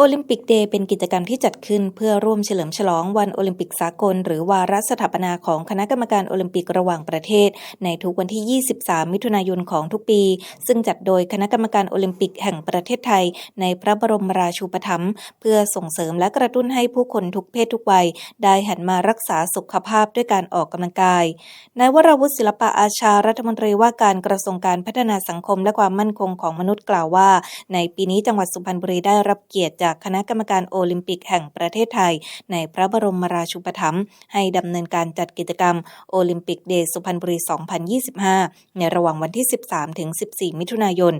โอลิมปิกเดย์เป็นกิจกรรมที่จัดขึ้นเพื่อร่วมเฉลิมฉลองวันโอลิมปิกสากล หรือวาระสถาปนาของคณะกรรมการโอลิมปิกระหว่างประเทศ ในทุกวันที่ 23 มิถุนายนของทุกปี ซึ่งจัดโดยคณะกรรมการโอลิมปิกแห่งประเทศไทย ในพระบรมราชูปถัมภ์เพื่อส่งเสริมและกระตุ้นให้ผู้คนทุกเพศทุกวัย ได้หันมารักษาสุขภาพด้วยการออกกำลังกายนายวราวุฒิศิลปะอาชารัฐมนตรีว่าการกระทรวงการพัฒนาสังคมและความมั่นคงของมนุษย์กล่าวว่า ในปีนี้จังหวัดสุพรรณบุรีได้รับเกียรติจากคณะกรรมการโอลิมปิกแห่งประเทศไทย ในพระบรมราชูปถัมภ์ให้ดำเนินการจัดกิจกรรมโอลิมปิกเดย์สุพรรณบุรี 2025 ในระหว่างวันที่ 13 ถึง 14 มิถุนายน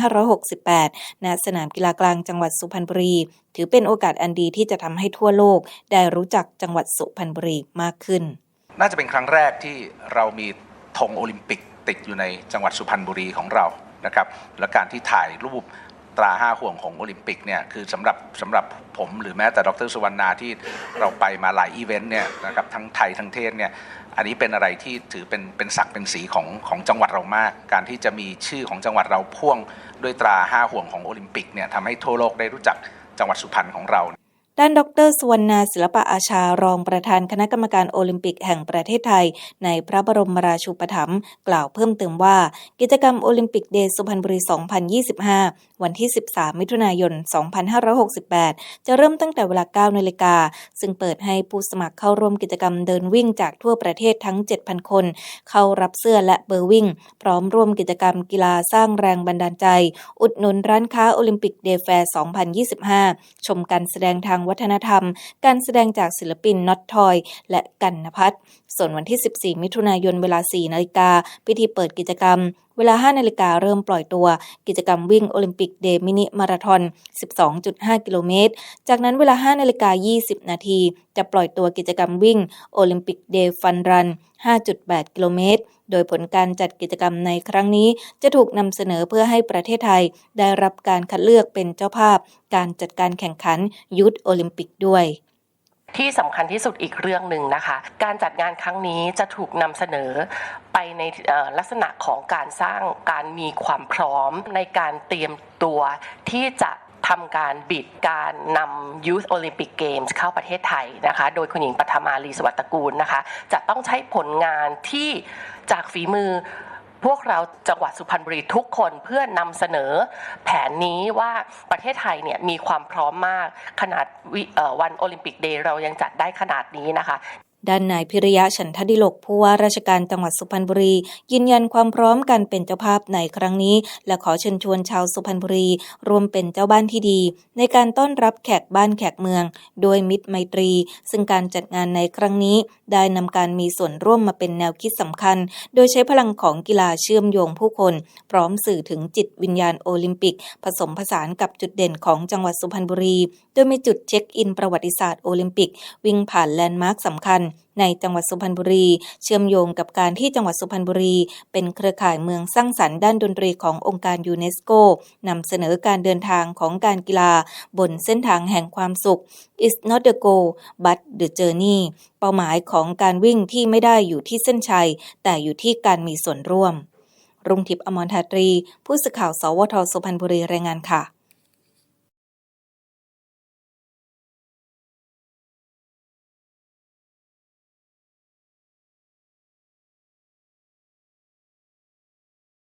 2568 ณ สนามกีฬากลางจังหวัดสุพรรณบุรี ถือเป็นโอกาสอันดีที่จะทำให้ทั่วโลก ได้รู้จักจังหวัดสุพรรณบุรีมากขึ้น น่าจะเป็นครั้งแรกที่เรามีธงโอลิมปิกติดอยู่ในจังหวัดสุพรรณบุรีของเรานะครับและการที่ถ่ายรูป ตราห้าห่วงของโอลิมปิกเนี่ยคือสำหรับสำหรับผมหรือแม้แต่ดรสุวรรณาที่เราไปมาหลายอีเวนต์เนี่ยนะครับทั้งไทยทั้งเทศเนี่ยอันนี้เป็นอะไรที่ถือเป็นเป็นศักดิ์เป็นสีของของจังหวัดเรามาก การที่จะมีชื่อของจังหวัดเราพ่วงด้วยตราห้าห่วงของโอลิมปิกเนี่ยทำให้ทั่วโลกได้รู้จักจังหวัดสุพรรณของเรา ด้านดรสวรรณาศิลปะอาชารองประธานคณะกรรมการโอลิมปิกแห่งประเทศไทย ในพระบรมราชูปถัมภ์กล่าวเพิ่มเติมว่า กิจกรรมโอลิมปิกเดย์สุพรรณบุรี 2025 วันที่ 13 มิถุนายน 2568 จะเริ่มตั้งแต่เวลา 9 นาฬิกา ซึ่งเปิดให้ผู้สมัครเข้าร่วมกิจกรรมเดินวิ่งจากทั่วประเทศทั้ง 7,000 คน เข้ารับเสื้อและเบอร์วิ่ง พร้อมร่วมกิจกรรมกีฬาสร้างแรงบันดาลใจ อุดหนุนร้านค้าโอลิมปิกเดย์แฟร์ 2025 ชมการแสดงทางวัฒนธรรม การแสดงจากศิลปินน็อตทอย และกันนพัฒน์ส่วนวันที่ 14 มิถุนายนเวลา 4 นาฬิกา พิธีเปิดกิจกรรม เวลา 5 นาฬิกาเริ่มปล่อยตัว กิจกรรมวิ่งโอลิมปิกเดย์มินิมาราทอน 12.5 กิโลเมตร จากนั้นเวลา 5 นาฬิกา 20 นาที จะปล่อยตัวกิจกรรมวิ่งโอลิมปิกเดย์ฟันรัน 5.8 กิโลเมตร โดยผลการจัดกิจกรรมในครั้งนี้ จะถูกนำเสนอเพื่อให้ประเทศไทย ได้รับการคัดเลือกเป็นเจ้าภาพ การจัดการแข่งขันยุทธโอลิมปิกด้วย ที่สำคัญที่สุดอีกเรื่องหนึ่งนะคะ การจัดงานครั้งนี้จะถูกนำเสนอไปในลักษณะของการสร้างการมีความพร้อมในการเตรียมตัวที่จะทำการบิดการนำ Youth Olympic Games เข้าประเทศไทยนะคะ โดยคุณหญิงปัทมาลีสวัสดิ์ตระกูลนะคะ จะต้องใช้ผลงานที่จากฝีมือ พวกเราจังหวัดสุพรรณบุรีทุกคนเพื่อนำเสนอ แผนนี้ว่าประเทศไทยเนี่ยมีความพร้อมมากขนาดวันโอลิมปิกเดย์เรายังจัดได้ขนาดนี้นะคะ ด้านนายพิริยะฉันทดิลกผู้ว่าราชการจังหวัดสุพรรณบุรี ยืนยันความพร้อมการเป็นเจ้าภาพในครั้งนี้ และขอเชิญชวนชาวสุพรรณบุรีรวมเป็นเจ้าบ้านที่ดี ในการต้อนรับแขกบ้านแขกเมือง โดยมิตรไมตรี ซึ่งการจัดงานในครั้งนี้ ได้นำการมีส่วนร่วมมาเป็นแนวคิดสำคัญ โดยใช้พลังของกีฬาเชื่อมโยงผู้คน พร้อมสื่อถึงจิตวิญญาณโอลิมปิก ผสมผสานกับจุดเด่นของจังหวัดสุพรรณบุรี โดยมีจุดเช็คอินประวัติศาสตร์โอลิมปิก วิ่งผ่านแลนด์มาร์คสำคัญในจังหวัดสุพรรณบุรี เชื่อมโยงกับการที่จังหวัดสุพรรณบุรี เป็นเครือข่ายเมืองสร้างสรรค์ด้านดนตรีขององค์การยูเนสโกนำเสนอการเดินทางของการกีฬา บนเส้นทางแห่งความสุข is not the goal but the journey เป้าหมายของการวิ่งที่ไม่ได้อยู่ที่เส้นชัย แต่อยู่ที่การมีส่วนร่วม รุ่งทิพย์อมรทาตรี ผู้สื่อข่าว สวทสุพรรณบุรีรายงานค่ะ